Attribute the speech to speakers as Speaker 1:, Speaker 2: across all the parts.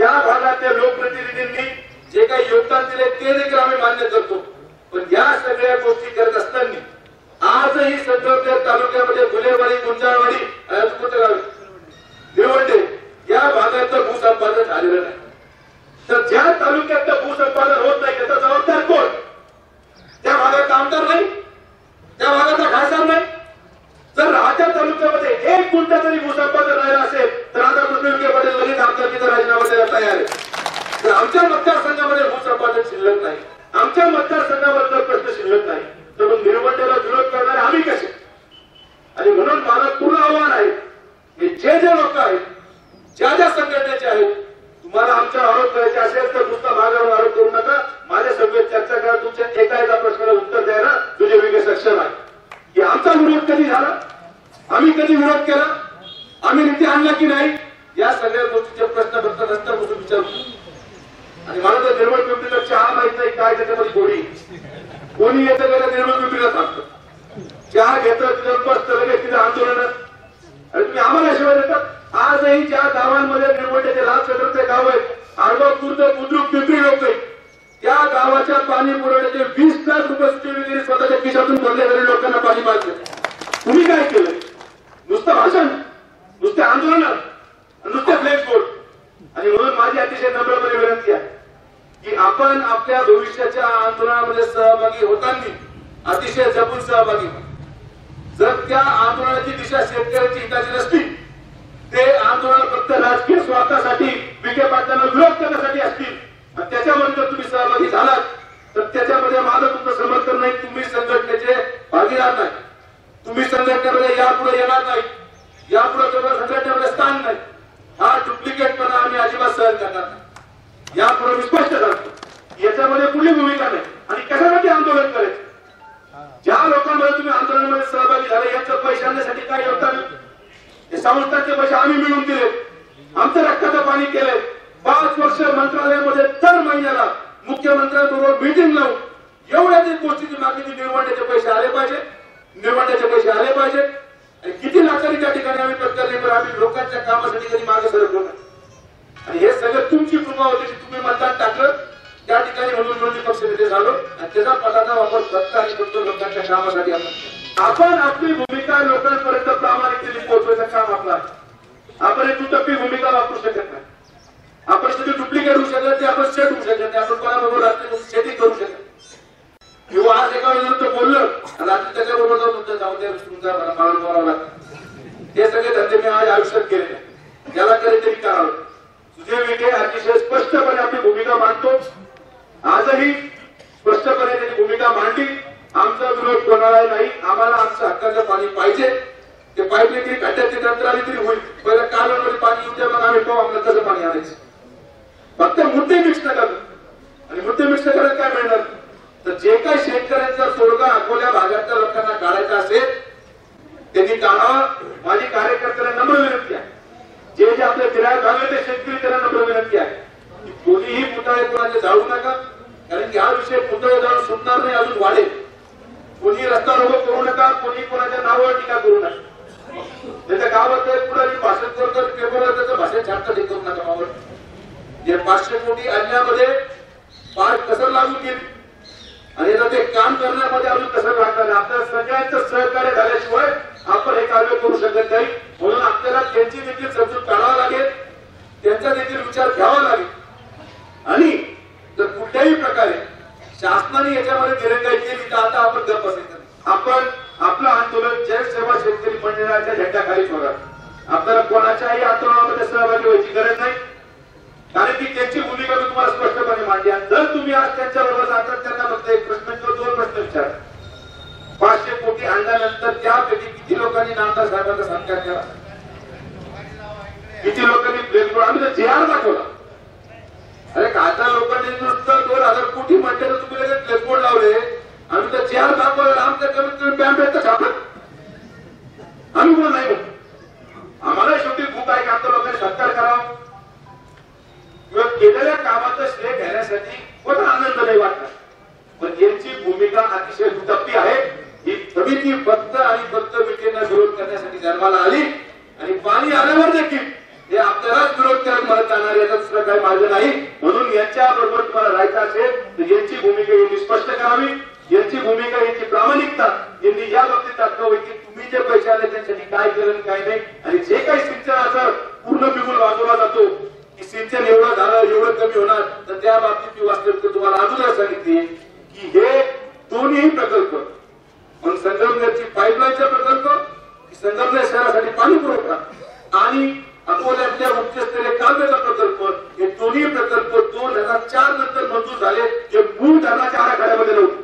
Speaker 1: त्या भागातल्या लोकप्रतिनिधींनी जे काही योगदान दिले ते देखील आम्ही मान्य करतो. पण या सगळ्या गोष्टी करत असताना आजही सध्या तालुक्यामध्ये फुलेवाडी गुंजाळवाडी आणि अजून कुठं गाव? निवडले या भागातलं भूसंपादन झालेलं नाही. तर ज्या तालुक्यातलं भूसंपादन होत नाही त्याचा जबाबदार कोण त्या भागात आमदार नाही त्या भागाचा खासदार नाही जर राजा तालुक्यामध्ये एक गुंठा जरी भूसंपादन राहिला असेल तर आता कृष्ण विखे पाटील लगेच आमदारकीचा राजीनामा द्यायला तयार आहे तर आमच्या मतदारसंघामध्ये भूसंपादन शिल्लक नाही आमच्या मतदारसंघाबद्दल प्रश्न शिल्लक नाही तर मग निवडणुकीला विरोध करणारे आम्ही कसे आणि म्हणून मला पूर्ण आव्हान आहे की जे जे लोक आहेत ज्या ज्या संघटनेचे आहेत तुम्हाला आमच्यावर आरोप करायची असेल तर तुमचा माझ्यावर आरोप करू नका. माझ्या सभेत चर्चा करा. तुमच्या एका एका प्रश्नाला उत्तर द्यायला तुझे वेगळे सक्षम आहे. की आमचा विरोध कधी झाला? आम्ही कधी विरोध केला? आम्ही नीती आणला की नाही? या सगळ्या गोष्टीचे प्रश्न फक्त नंतर बसून विचारतो आणि मला तर निर्मळ पिंपरीला चहा माहीत नाही काय त्याच्यामध्ये कोणी कोणी येतं गेलं निर्मळ पिंपरीला सांगतं. चहा घेतं तिथं बसतं लगेच तिथं आंदोलन. आणि तुम्ही आम्हाला शिवाय देतात आजही ज्या गावांमध्ये निवडण्याचे लाभ क्षेत्राचे गाव आहेत आडगाव खुर्द बुद्रुक पिंपरी लोक. त्या गावाच्या पाणी पुरवण्याचे वीस लाख रुपये स्वतःच्या खिशातून भरले घरी लोकांना पाणी मागले तुम्ही काय केलं? नुसतं भाषण नुसते आंदोलन नुसते फ्लेक्स बोर्ड आणि म्हणून माझी अतिशय नम्रपणे विनंती आहे की आपण आपल्या भविष्याच्या आंदोलनामध्ये सहभागी होताना अतिशय जपून सहभागी जर त्या आंदोलनाची दिशा शेतकऱ्यांची हिताची नसती ते आंदोलन फक्त राजकीय स्वार्थासाठी विखे पाटलांना विरोध करण्यासाठी असतील. आणि त्याच्यामध्ये जर तुम्ही सहभागी झालात तर त्याच्यामध्ये माझं तुमचं समर्थन नाही तुम्ही संघटनेचे भागीदार नाही. तुम्ही संघटनेमध्ये यापुढे येणार नाही. यापुढे तुम्हाला संघटनेमध्ये स्थान नाही. हा डुप्लिकेटपणा आम्ही अजिबात सहन करणार नाही. यापुढे मी स्पष्ट सांगतो याच्यामध्ये कुठली भूमिका नाही. आणि कशासाठी आंदोलन करायचं? ज्या लोकांमध्ये तुम्ही आंदोलनामध्ये सहभागी झाले यांचं पैशांसाठी आणण्यासाठी काय योगदान हे संस्थांचे पैसे आम्ही मिळवून दिले. आमचं रक्ताचं पाणी केलंय. पाच वर्ष मंत्रालयामध्ये दर महिन्याला मुख्यमंत्र्यांबरोबर मिटिंग लावून एवढ्या जे गोष्टीची मागणी निर्माण्याचे निवडण्याचे पैसे आले पाहिजे. निवडण्याचे पैसे आले पाहिजे. आणि किती लाखांनी त्या ठिकाणी आम्ही पत्करले पण आम्ही लोकांच्या कामासाठी कधी मागे सरकलो नाही. आणि हे सगळं तुमची कृपा होती की तुम्ही मतदान टाकलं त्या ठिकाणी म्हणून विरोधी पक्ष नेते झालो. आणि त्याचा पदाचा वापर फक्त आणि फक्त लोकांच्या कामासाठी आपण आपण आपली भूमिका लोकांपर्यंत प्रामाणिकतेने पोहोचवायचं काम आपलं आहे. आपण एक दुटप्पी भूमिका वापरू शकत नाही. आपण कधी डुप्लिकेट होऊ शकत नाही आपण सेट होऊ शकत नाही आपण कोणाबरोबर रात्री शेती करू शकत किंवा आज एका वेळेला बोललं रात्री त्याच्याबरोबर जाऊन तुमच्या जाऊ दे तुमचा मला मारण करावं लागतं हे सगळे धंदे मी आज आयुष्यात केले नाही. ज्याला कधीतरी करावं सुजय विखे अतिशय स्पष्टपणे आपली भूमिका मांडतो आजही स्पष्टपणे त्याची भूमिका मांडली आमचा विरोध कोणाला नाही आम्हाला आमचं हक्काचं पाणी पाहिजे ते पाईपने तरी खड्ड्याची नंतर आली तरी होईल पहिलं कालवडमध्ये पाणी येऊ द्या मग आम्ही पाहू आम्हाला कसं पाणी आणायचं फक्त मुद्दे मिक्स नका आणि मुद्दे मिक्स करायला काय मिळणार? तर जे काही शेतकऱ्यांचा तोडगा अकोल्या भागातल्या लोकांना काढायचा असेल त्यांनी काढावा. माझी कार्यकर्त्यांना नम्र विनंती आहे. जे जे आपले फिरायला झाले ते शेतकरी त्यांना नम्र विनंती आहे. की कोणीही पुतळे कोणाचे जाळू नका. कारण की हा विषय पुतळे जाळून सुटणार नाही अजून वाढेल. कोणी रस्ता रोग करू नका कोणी कोणाच्या नावावर टीका करू नका. त्याच्या गावात पुढे भाषण करतो पेपरला त्याचं भाषण छापता ते करू नका मावर जे पाचशे कोटी आणण्यामध्ये पार कसर लागू गेली आणि ते काम करण्यामध्ये अजून कसं लागणार? नाही आपल्या सगळ्यांचं सहकार्य झाल्याशिवाय आपण हे कार्य करू शकत नाही. म्हणून आपल्याला त्यांची देखील समजून काढावं लागेल. त्यांचा देखील विचार घ्यावा लागेल. आणि जर कुठल्याही प्रकारे शासनाने याच्यामध्ये दिरंगाई केली तर आता आपण गप्प असायचं आपण आपलं आंदोलन जय सेवा शेतकरी मंडळाच्या झेंड्याखाली ठेवणार. आपल्याला कोणाच्याही आंदोलनामध्ये सहभागी व्हायची गरज नाही कारण की त्यांची भूमिका मी तुम्हाला स्पष्टपणे मांडली आणि जर तुम्ही आज त्यांच्या बरोबर जातात त्यांना फक्त एक प्रश्न किंवा दोन प्रश्न विचार पाचशे कोटी आणल्यानंतर त्यापैकी किती लोकांनी साहेबांचा सत्कार केला किती लोकांनी प्लेन आम्ही तर जेआर दाखवला. अरे आता लोकांनी नुसतं दोन हजार कोटी म्हणते तर तुम्ही लगेच प्लेसबोर्ड लावले. आम्ही तर जेआर दाखवला. आमच्या कमीत कमी पॅम्पलेट तर छापत आम्ही कोण नाही आम्हाला शेवटी खूप आहे की आता लोकांनी सत्कार करावा. किंवा केलेल्या कामाचं श्रेय घेण्यासाठी कोणा आनंद नाही वाटणार पण यांची भूमिका अतिशय दुटप्पी आहे ही समिती फक्त आणि फक्त विखेंना विरोध जन्माला आली आणि पाणी आल्यावर देखील हे आपल्यालाच विरोध करत मला जाणार याचा दुसरं काही मार्ग नाही. म्हणून यांच्या बरोबर तुम्हाला राहायचं असेल तर यांची भूमिका यांनी स्पष्ट करावी. यांची भूमिका यांची प्रामाणिकता यांनी या बाबतीत दाखवावी की तुम्ही जे पैसे आले त्यांसाठी काय केलं काय नाही आणि जे काही सिंचनाचा पूर्ण बिगुल वाजवला जातो की सिंचन एवढं झालं एवढं कमी होणार तर त्या बाबतीत मी वास्तविक तुम्हाला अगोदर सांगितली की हे दोन्ही प्रकल्प मग संगमनेरची पाईपलाईनचा प्रकल्प की संगमनेर शहरासाठी पाणी पुरवठा आणि अकोल्यातल्या उच्चस्तरीय कालव्याचा प्रकल्प हे दोन्ही प्रकल्प दोन हजार चार नंतर मंजूर झाले जे मूळ धरणाच्या आराखड्यामध्ये नव्हते.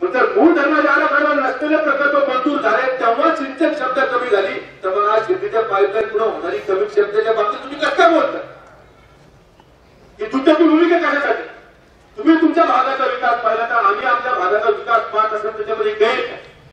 Speaker 1: नंतर मूळ धरणाच्या आराखड्यावर नसलेले प्रकल्प मंजूर झाले तेव्हा सिंचन क्षमता कमी झाली. तर मग आज शेतीच्या पाईपलाईन पुढे होणारी कमी क्षमतेच्या बाबतीत तुम्ही कसं काय बोलता? ही तुमच्याची भूमिका कशासाठी तुम्ही तुमच्या भागाचा विकास पाहिला तर आम्ही आमच्या भागाचा विकास पाहत असेल त्याच्यामध्ये गैर काय?